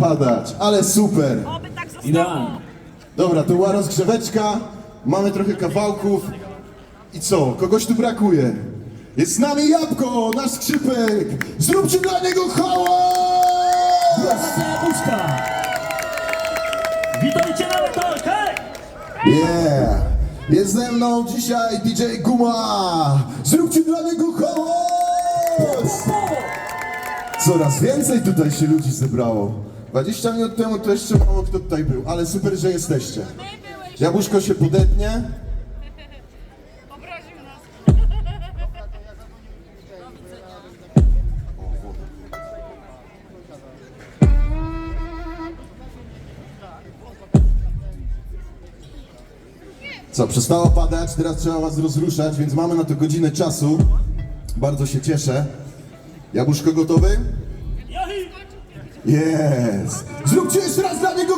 padać, ale super. Oby tak zostało. Idealnie. Dobra, to była rozgrzeweczka, mamy trochę kawałków. I co? Kogoś tu brakuje. Jest z nami Jabłko, nasz skrzypek. Zróbcie dla niego hałas! Jabłuszka! Witajcie na metal, hej! Yeah! Jest ze mną dzisiaj DJ Guma! Zróbcie dla niego hałas! Coraz więcej tutaj się ludzi zebrało. 20 minut temu to jeszcze mało kto tutaj był, ale super, że jesteście. Jabłuszko się podetnie. Obraził nas. Co, przestało padać, teraz trzeba was rozruszać, więc mamy na to godzinę czasu. Bardzo się cieszę. Jabłuszko gotowy? Jest! Zróbcie jeszcze raz dla niego